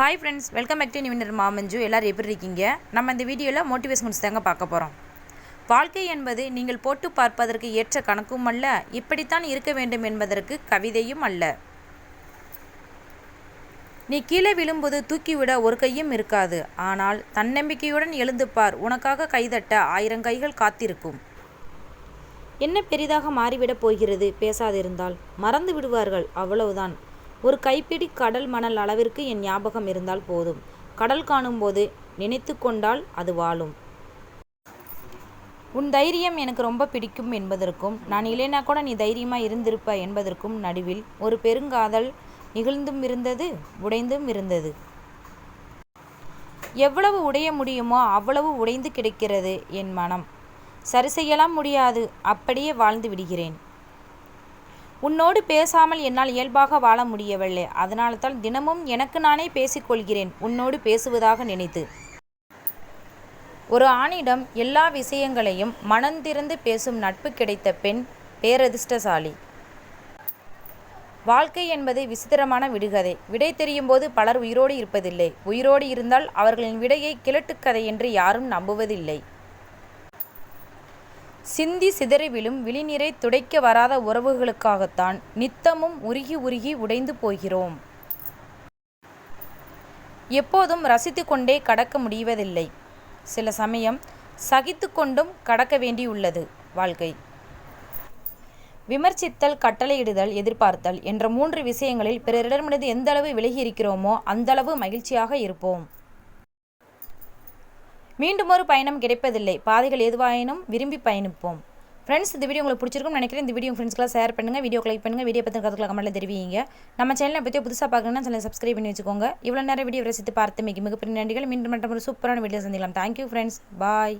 Hi friends welcome back to நிவினர் மாமஞ்சு எல்லோரும் எப்படி இருக்கீங்க? நம்ம இந்த வீடியோவில் மோட்டிவேஷன்ஸ் தாங்க பார்க்க போகிறோம் வாழ்க்கை என்பது நீங்கள் போட்டு பார்ப்பதற்கு ஏற்ற கணக்கும் அல்ல இப்படித்தான் இருக்க வேண்டும் என்பதற்கு கவிதையும் அல்ல. நீ கீழே விழும்போது தூக்கிவிட ஒரு கையும் இருக்காது ஆனால் தன்னம்பிக்கையுடன் எழுந்து பார் உனக்காக கைதட்ட ஆயிரம் கைகள் காத்திருக்கும். என்ன பெரிதாக மாறிவிடப் போகிறது? பேசாதிருந்தால் மறந்து விடுவார்கள் அவ்வளவுதான். ஒரு கைப்பிடி கடல் மணல் அளவிற்கு என் ஞாபகம் இருந்தால் போதும். கடல் காணும்போது நினைத்து கொண்டால் அது வாழும். உன் தைரியம் எனக்கு ரொம்ப பிடிக்கும் என்பதற்கும் நான் இல்லைனா கூட நீ தைரியமாக இருந்திருப்ப என்பதற்கும் நடுவில் ஒரு பெருங்காதல் நிகழ்ந்தும் இருந்தது உடைந்தும் இருந்தது. எவ்வளவு உடைய முடியுமோ அவ்வளவு உடைந்து கிடக்கிறது என் மனம். சரி செய்யலாம் முடியாது அப்படியே வாழ்ந்து விடுகிறேன். உன்னோடு பேசாமல் என்னால் இயல்பாக வாழ முடியவில்லை. அதனால தான் தினமும் எனக்கு நானே பேசிக்கொள்கிறேன். உன்னோடு பேசுவதாக நினைத்து. ஒரு ஆணிடம் எல்லா விஷயங்களையும் மனந்திறந்து பேசும் நட்பு கிடைத்த பெண் பேரதிர்ஷ்டசாலி. வாழ்க்கை என்பது விசித்திரமான விடுகதை. விடை தெரியும் போது பலர் உயிரோடு இருப்பதில்லை. உயிரோடு இருந்தால் அவர்களின் விடையை கிழட்டுக்கதை என்று யாரும் நம்புவதில்லை. சிந்தி சிதறிவிலும் விழிநீரை துடைக்க வராத உறவுகளுக்காகத்தான் நித்தமும் உருகி உருகி உடைந்து போகிறோம். எப்போதும் ரசித்து கொண்டே கடக்க முடிவதில்லை. சில சமயம் சகித்து கொண்டும் கடக்க வேண்டியுள்ளது வாழ்க்கை. விமர்சித்தல் கட்டளையிடுதல் எதிர்பார்த்தல் என்ற மூன்று விஷயங்களில் பிறரிடமிருந்து எந்தளவு விலகி இருக்கிறோமோ அந்தளவு மகிழ்ச்சியாக இருப்போம். மீண்டும் ஒரு பயணம் கிடைப்பதில்லை. பாதைகள் எதுவாயினும் விரும்பி பயணிப்போம். ஃப்ரெண்ட்ஸ் இந்த வீடியோ உங்களுக்கு பிடிச்சிருக்கும் நினைக்கிறேன். இந்த வீடியோ ஃப்ரெண்ட்ஸ்க்குலாம் ஷேர் பண்ணுங்கள் வீடியோ லைக் பண்ணுங்கள் வீடியோ பற்றி கருத்துக்களை கமெண்ட்டில் தெரிவிங்க. நம்ம சேனலை பற்றி புதுசாக பார்க்கணும்னா சேனல் சப்ஸ்கிரைப் பண்ணி வச்சுக்கோங்க. இவ்வளோ நேரம் வீடியோ ரசித்து பார்த்து மிக மிகப்பெரிய நன்றிகள். மீண்டும் மற்றும் ஒரு சூப்பரான வீடியோ சந்திக்கலாம். Thank you friends bye